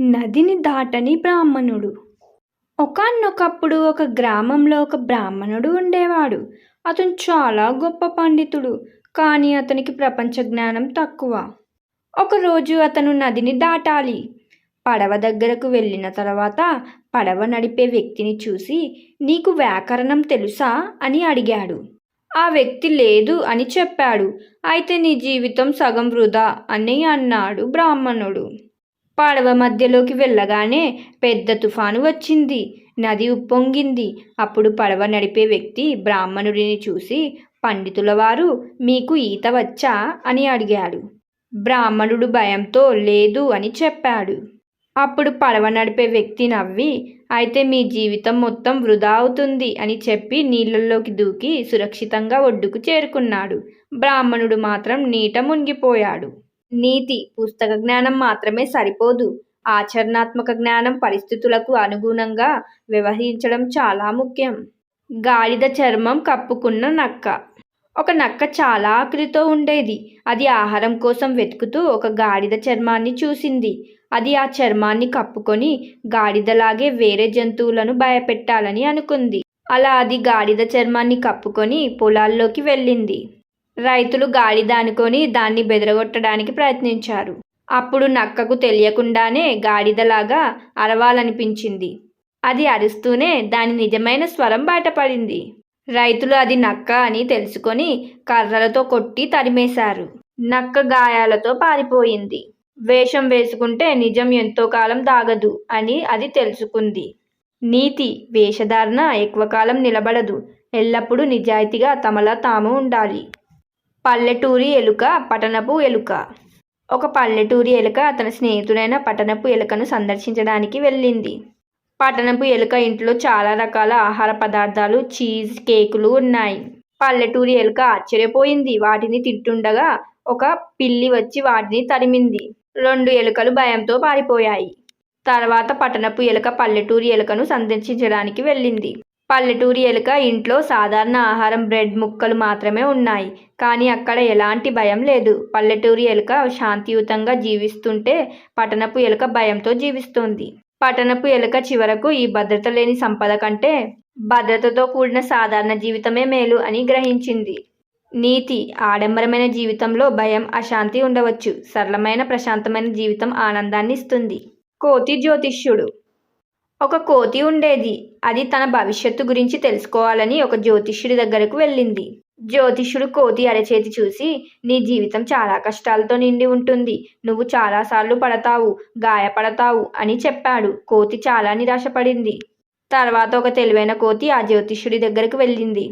నదిని దాటని బ్రాహ్మణుడు. ఒకనొకప్పుడు ఒక గ్రామంలో ఒక బ్రాహ్మణుడు ఉండేవాడు. అతను చాలా గొప్ప పండితుడు కానీ అతనికి ప్రపంచ జ్ఞానం తక్కువ. ఒకరోజు అతను నదిని దాటాలి. పడవ దగ్గరకు వెళ్ళిన తర్వాత పడవ నడిపే వ్యక్తిని చూసి నీకు వ్యాకరణం తెలుసా? అని అడిగాడు. ఆ వ్యక్తి లేదు అని చెప్పాడు. అయితే నీ జీవితం సగం వృధా అని అన్నాడు బ్రాహ్మణుడు. పడవ మధ్యలోకి వెళ్ళగానే పెద్ద తుఫాను వచ్చింది. నది ఉప్పొంగింది. అప్పుడు పడవ నడిపే వ్యక్తి బ్రాహ్మణుడిని చూసి పండితుల వారు మీకు ఈత వచ్చా? అని అడిగాడు. బ్రాహ్మణుడు భయంతో లేదు అని చెప్పాడు. అప్పుడు పడవ నడిపే వ్యక్తి నవ్వి అయితే మీ జీవితం మొత్తం వృధా అవుతుంది అని చెప్పి నీళ్ళల్లోకి దూకి సురక్షితంగా ఒడ్డుకు చేరుకున్నాడు. బ్రాహ్మణుడు మాత్రం నీట మునిగిపోయాడు. నీతి పుస్తక జ్ఞానం మాత్రమే సరిపోదు. ఆచరణాత్మక జ్ఞానం పరిస్థితులకు అనుగుణంగా వ్యవహరించడం చాలా ముఖ్యం. గాడిద చర్మం కప్పుకున్న నక్క. ఒక నక్క చాలా ఆకలితో ఉండేది. అది ఆహారం కోసం వెతుకుతూ ఒక గాడిద చర్మాన్ని చూసింది. అది ఆ చర్మాన్ని కప్పుకొని గాడిదలాగే వేరే జంతువులను భయపెట్టాలని అనుకుంది. అలా అది గాడిద చర్మాన్ని కప్పుకొని పొలాల్లోకి వెళ్ళింది. రైతులు గాడిద అనుకొని దాన్ని బెదరగొట్టడానికి ప్రయత్నించారు. అప్పుడు నక్కకు తెలియకుండానే గాడిదలాగా అరవాలనిపించింది. అది అరుస్తూనే దాని నిజమైన స్వరం బయటపడింది రైతులు అది నక్క అని తెలుసుకొని కర్రలతో కొట్టి తరిమేశారు. నక్క గాయాలతో పారిపోయింది. వేషం వేసుకుంటే నిజం ఎంతో కాలం దాగదు అని అది తెలుసుకుంది. నీతి వేషధారణ ఎక్కువ కాలం నిలబడదు. ఎల్లప్పుడూ నిజాయితీగా తమలా తాము ఉండాలి. పల్లెటూరి ఎలుక పట్టణపు ఎలుక. ఒక పల్లెటూరి ఎలుక తన స్నేహితుడైన పట్టణపు ఎలుకను సందర్శించడానికి వెళ్ళింది. పట్టణపు ఎలుక ఇంట్లో చాలా రకాల ఆహార పదార్థాలు చీజ్ కేకులు ఉన్నాయి. పల్లెటూరి ఎలుక ఆశ్చర్యపోయింది. వాటిని తింటుండగా ఒక పిల్లి వచ్చి వాటిని తరిమింది. రెండు ఎలుకలు భయంతో పారిపోయాయి. తర్వాత పట్టణపు ఎలుక పల్లెటూరి ఎలుకను సందర్శించడానికి వెళ్ళింది. పల్లెటూరి ఎలుక ఇంట్లో సాధారణ ఆహారం బ్రెడ్ ముక్కలు మాత్రమే ఉన్నాయి. కానీ అక్కడ ఎలాంటి భయం లేదు. పల్లెటూరి ఎలుక శాంతియుతంగా జీవిస్తుంటే పట్టణపు ఎలుక భయంతో జీవిస్తుంది. పట్టణపు ఎలుక చివరకు ఈ భద్రత లేని సంపద కంటే భద్రతతో కూడిన సాధారణ జీవితమే మేలు అని గ్రహించింది. నీతి ఆడంబరమైన జీవితంలో భయం అశాంతి ఉండవచ్చు. సరళమైన ప్రశాంతమైన జీవితం ఆనందాన్ని ఇస్తుంది. కోతి జ్యోతిష్యుడు ఒక కోతి ఉండేది. అది తన భవిష్యత్తు గురించి తెలుసుకోవాలని ఒక జ్యోతిష్యుడి దగ్గరకు వెళ్ళింది. జ్యోతిష్యుడు కోతి అరచేతి చూసి నీ జీవితం చాలా కష్టాలతో నిండి ఉంటుంది. నువ్వు చాలాసార్లు పడతావు గాయపడతావు అని చెప్పాడు. కోతి చాలా నిరాశపడింది. తర్వాత ఒక తెలివైన కోతి ఆ జ్యోతిష్యుడి దగ్గరకు వెళ్ళింది.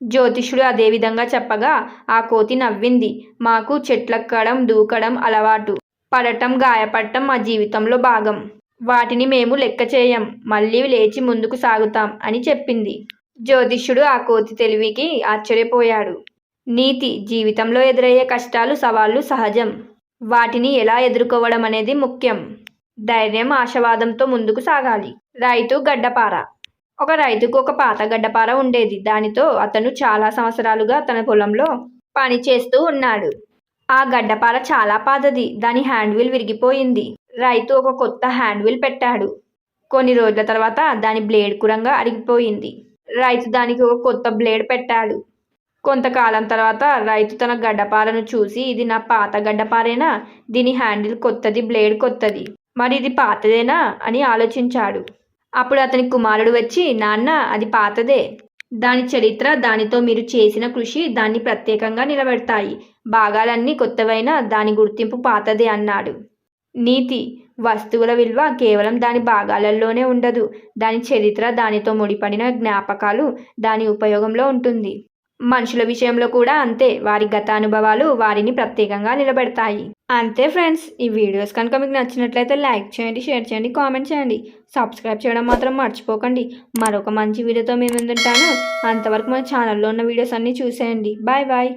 జ్యోతిష్యుడు అదే విధంగా చెప్పగా ఆ కోతి నవ్వింది. మాకు చెట్లెక్కడం దూకడం అలవాటు. పడటం గాయపడటం మా జీవితంలో భాగం. వాటిని మేము లెక్క చేయం మళ్ళీ లేచి ముందుకు సాగుతాం అని చెప్పింది. జ్యోతిష్యుడు ఆ కోతి తెలివికి ఆశ్చర్యపోయాడు. నీతి జీవితంలో ఎదురయ్యే కష్టాలు సవాళ్ళు సహజం. వాటిని ఎలా ఎదుర్కోవడం అనేది ముఖ్యం. ధైర్యం ఆశవాదంతో ముందుకు సాగాలి. రైతు గడ్డపార. ఒక రైతుకు ఒక పాత గడ్డపార ఉండేది. దానితో అతను చాలా సంవత్సరాలుగా తన పొలంలో పని చేస్తూ ఉన్నాడు. ఆ గడ్డపార చాలా పాతది. దాని హ్యాండ్ వీల్ విరిగిపోయింది. రైతు ఒక కొత్త హ్యాండ్ వీల్ పెట్టాడు. కొన్ని రోజుల తర్వాత దాని బ్లేడ్ కురంగా అరిగిపోయింది. రైతు దానికి ఒక కొత్త బ్లేడ్ పెట్టాడు. కొంతకాలం తర్వాత రైతు తన గడ్డపారను చూసి ఇది నా పాత గడ్డపారేనా? దీని హ్యాండిల్ కొత్తది బ్లేడ్ కొత్తది. మరి ఇది పాతదేనా అని ఆలోచించాడు. అప్పుడు అతని కుమారుడు వచ్చి నాన్న అది పాతదే. దాని చరిత్ర దానితో మీరు చేసిన కృషి దాన్ని ప్రత్యేకంగా నిలబెడతాయి. భాగాలన్నీ కొత్తవైనా దాని గుర్తింపు పాతదే అన్నాడు. నీతి. వస్తువుల విలువ కేవలం దాని భాగాలలోనే ఉండదు. దాని చరిత్ర దానితో ముడిపడిన జ్ఞాపకాలు దాని ఉపయోగంలో ఉంటుంది. మనుషుల విషయంలో కూడా అంతే. వారి గత అనుభవాలు వారిని ప్రత్యేకంగా నిలబెడతాయి. అంతే ఫ్రెండ్స్. ఈ వీడియోస్ కనుక మీకు నచ్చినట్లయితే లైక్ చేయండి షేర్ చేయండి కామెంట్ చేయండి. సబ్స్క్రైబ్ చేయడం మాత్రం మర్చిపోకండి. మరొక మంచి వీడియోతో మేము ముందుంటాను. అంతవరకు మన ఛానల్లో ఉన్న వీడియోస్ అన్నీ చూసేయండి. Bye bye.